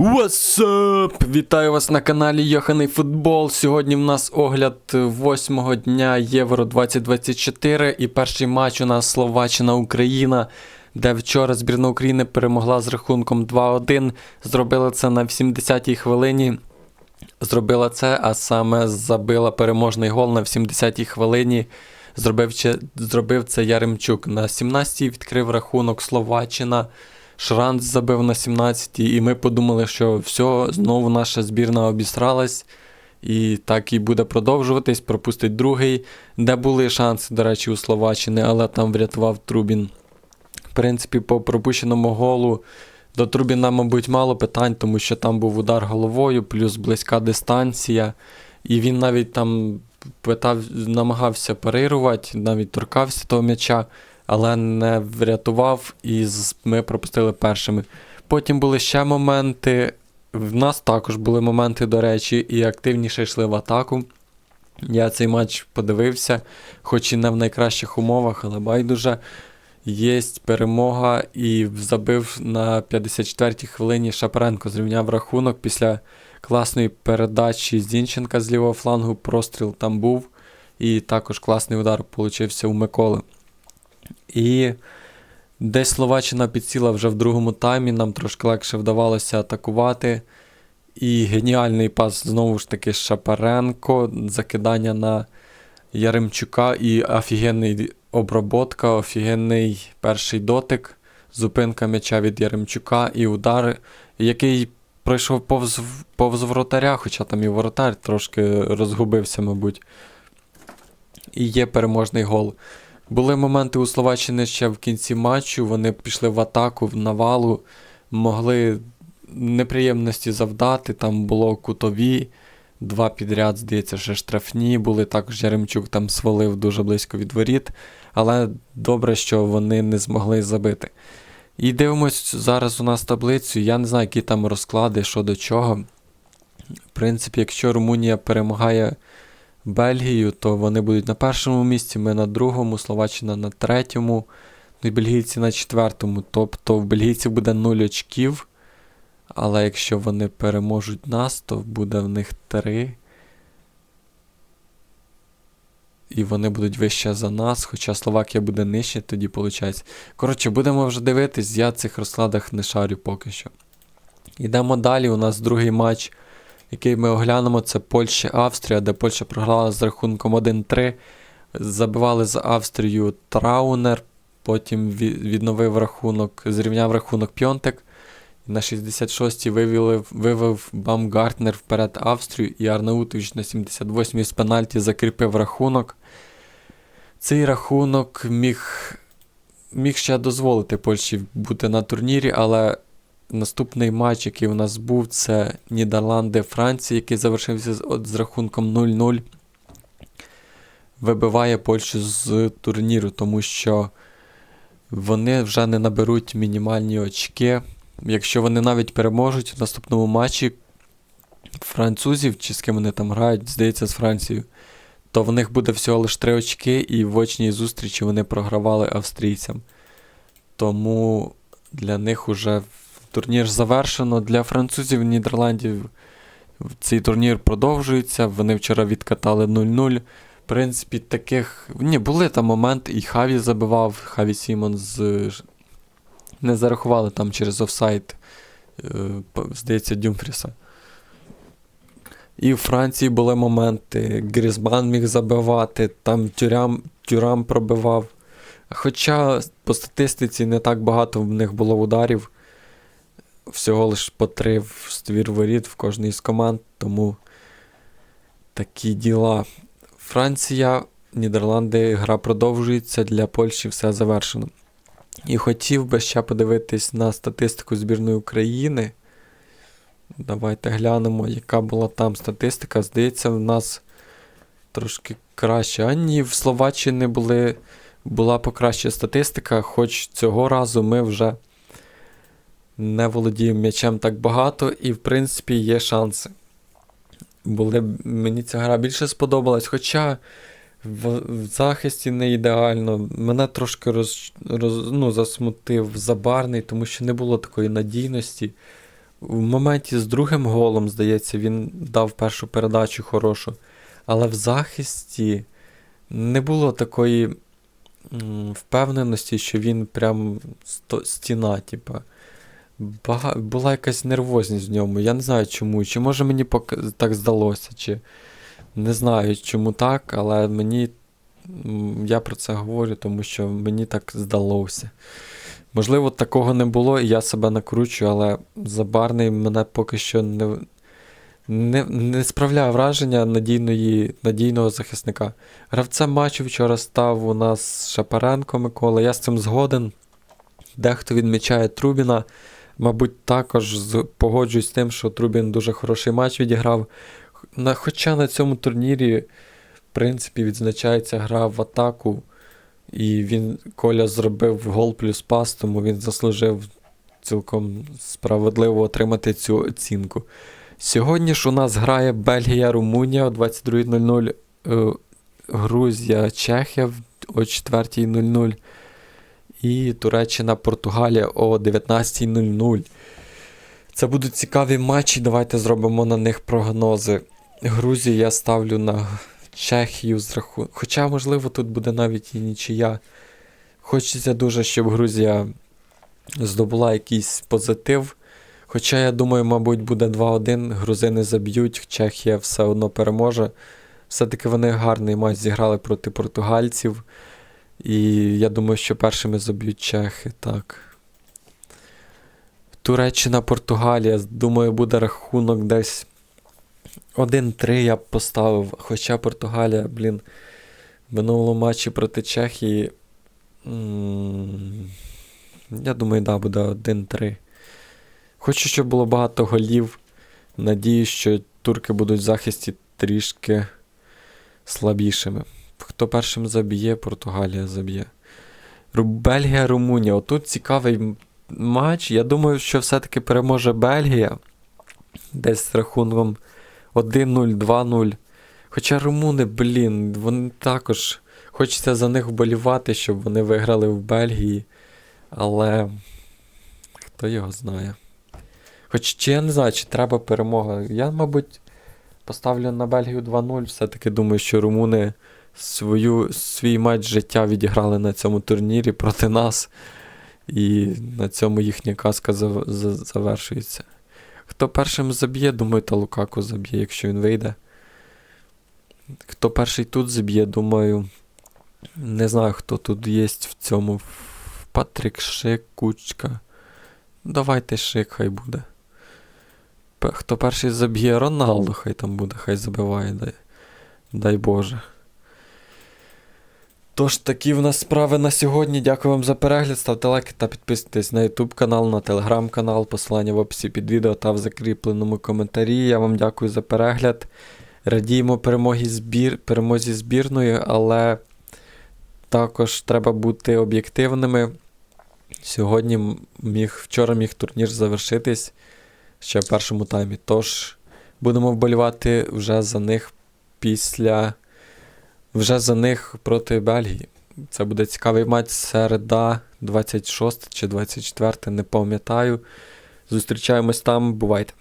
What's up? Вітаю вас на каналі Йоханий Футбол. Сьогодні в нас огляд восьмого дня Євро 2024 і перший матч у нас Словаччина-Україна, де вчора збірна України перемогла з рахунком 2-1. Зробила це на 70-й хвилині. Зробила це, а саме забила переможний гол на 70-й хвилині. Зробив, зробив це Яремчук. На 17-й відкрив рахунок Словаччина. Шранц забив на 17-й, і ми подумали, що все, знову наша збірна обісралась. І так і буде продовжуватись, пропустить другий, де були шанси, до речі, у Словаччини, але там врятував Трубін. В принципі, по пропущеному голу до Трубіна, мабуть, мало питань, тому що там був удар головою, плюс близька дистанція. І він навіть там питав, намагався парирувати, навіть торкався того м'яча, але не врятував, і ми пропустили першими. Потім були ще моменти. В нас також були моменти, до речі, і активніше йшли в атаку. Я цей матч подивився, хоч і не в найкращих умовах, але байдуже. Є перемога і забив на 54-й хвилині Шапаренко. Зрівняв рахунок після класної передачі Зінченка з лівого флангу. Простріл там був. І також класний удар получився у Миколи. І десь Словаччина підсіла вже в другому таймі, нам трошки легше вдавалося атакувати. І геніальний пас знову ж таки Шапаренко, закидання на Яремчука і офігенний оброботка, офігенний перший дотик, зупинка м'яча від Яремчука і удар, який пройшов повз, повз воротаря, хоча там і воротар трошки розгубився, мабуть. І є переможний гол. Були моменти у Словаччини ще в кінці матчу, вони пішли в атаку, в навалу, могли неприємності завдати, там було кутові, два підряд, здається, ще штрафні були. Також Яремчук там свалив дуже близько від воріт, але добре, що вони не змогли забити. І дивимось зараз у нас таблицю. Я не знаю, які там розклади, що до чого. В принципі, якщо Румунія перемагає Бельгію, то вони будуть на першому місці, ми на другому, Словаччина на третьому, ну і бельгійці на четвертому. Тобто в бельгійців буде 0 очків. Але якщо вони переможуть нас, то буде в них 3. І вони будуть вище за нас, хоча Словакія буде нижче, тоді виходить. Коротше, будемо вже дивитись, я цих розкладах не шарю поки що. Йдемо далі. У нас другий матч, який ми оглянемо, це Польща-Австрія, де Польща програла з рахунком 1-3. Забивали з Австрією Траунер, потім відновив рахунок, зрівняв рахунок Пьонтек. На 66-й вивели, вивів Бамгартнер вперед Австрію, і Арнаутович на 78-й з пенальті закріпив рахунок. Цей рахунок міг, міг ще дозволити Польщі бути на турнірі, але наступний матч, який у нас був, це Нідерланди-Франція, який завершився з, от, з рахунком 0-0. Вибиває Польщу з турніру, тому що вони вже не наберуть мінімальні очки. Якщо вони навіть переможуть в наступному матчі французів, чи з ким вони там грають, здається, з Францією, то в них буде всього лише 3 очки, і в очній зустрічі вони програвали австрійцям. Тому для них уже турнір завершено. Для французів Нідерландів цей турнір продовжується. Вони вчора відкатали 0-0. В принципі, таких. Ні, були там моменти, і Хаві забивав, Хаві Сімон з не зарахували там через офсайд, е, здається, Дюмфріса. І в Франції були моменти. Грізман міг забивати, там тюрям, тюрам пробивав. Хоча по статистиці не так багато в них було ударів. Всього лиш по три в ствір воріт в кожній з команд, тому такі діла. Франція, Нідерланди, гра продовжується, для Польщі все завершено. І хотів би ще подивитись на статистику збірної України. Давайте глянемо, яка була там статистика. Здається, в нас трошки краще. А ні, в Словаччині були, була покраща статистика, хоч цього разу ми вже не володіємо м'ячем так багато, і, в принципі, є шанси. Були, мені ця гра більше сподобалась, хоча в, в захисті не ідеально. Мене трошки роз, роз, ну, засмутив забарний, тому що не було такої надійності. В моменті з другим голом, здається, він дав першу передачу хорошу. Але в захисті не було такої м, впевненості, що він прям сто- стіна, типа. Бага... Була якась нервозність в ньому. Я не знаю чому. Чи може мені пок... так здалося, чи не знаю, чому так, але мені. Я про це говорю, тому що мені так здалося. Можливо, такого не було, і я себе накручую, але Забарний мене поки що не, не, не справляє враження надійної, надійного захисника. Гравцем матчу вчора став у нас Шапаренко Микола. Я з цим згоден. Дехто відмічає Трубіна. Мабуть, також погоджуюсь з тим, що Трубін дуже хороший матч відіграв. На, хоча на цьому турнірі, в принципі, відзначається гра в атаку. І він Коля зробив гол плюс пас, тому він заслужив цілком справедливо отримати цю оцінку. Сьогодні ж у нас грає Бельгія, Румунія о 22.00, е, Грузія, Чехія о 4.00 і Туреччина, Португалія о 19.00. Це будуть цікаві матчі. Давайте зробимо на них прогнози. Грузію я ставлю на Чехію з рахунку. Хоча, можливо, тут буде навіть і нічия. Хочеться дуже, щоб Грузія здобула якийсь позитив. Хоча, я думаю, мабуть, буде 2-1, грузини заб'ють, Чехія все одно переможе. Все-таки вони гарний матч зіграли проти португальців. І я думаю, що першими заб'ють чехи, так. Туреччина, Португалія. Думаю, буде рахунок десь 1-3 я б поставив. Хоча Португалія, блін, в минулому матчі проти Чехії. Я думаю, да, буде 1-3. Хочу, щоб було багато голів. Надіюсь, що турки будуть в захисті трішки слабішими. Хто першим заб'є, Португалія заб'є. Бельгія, Румунія. Отут цікавий матч. Я думаю, що все-таки переможе Бельгія. Десь з рахунком 1-0, 2-0. Хоча румуни, блін, вони також. Хочеться за них вболівати, щоб вони виграли в Бельгії. Але хто його знає. Хоч чи я не знаю, чи треба перемога. Я, мабуть, поставлю на Бельгію 2-0. Все-таки думаю, що румуни свою, свій матч життя відіграли на цьому турнірі проти нас. І на цьому їхня казка зав- за- завершується. Хто першим заб'є, думаю, та Лукаку заб'є, якщо він вийде. Хто перший тут заб'є, думаю. Не знаю, хто тут є в цьому. Патрік Шик, Кучка. Давайте Шик, хай буде. Хто перший заб'є Роналду, хай там буде, хай забиває, дай, дай Боже. Тож, такі в нас справи на сьогодні. Дякую вам за перегляд. Ставте лайки та підписуйтесь на YouTube канал, на телеграм канал, посилання в описі під відео та в закріпленому коментарі. Я вам дякую за перегляд. Радіємо перемогі збір, перемозі збірної, але також треба бути об'єктивними. Сьогодні міг, вчора міг турнір завершитись ще в першому таймі. Тож будемо вболівати вже за них після. Вже за них проти Бельгії. Це буде цікавий матч середа, 26 чи 24, не пам'ятаю. Зустрічаємось там, бувайте.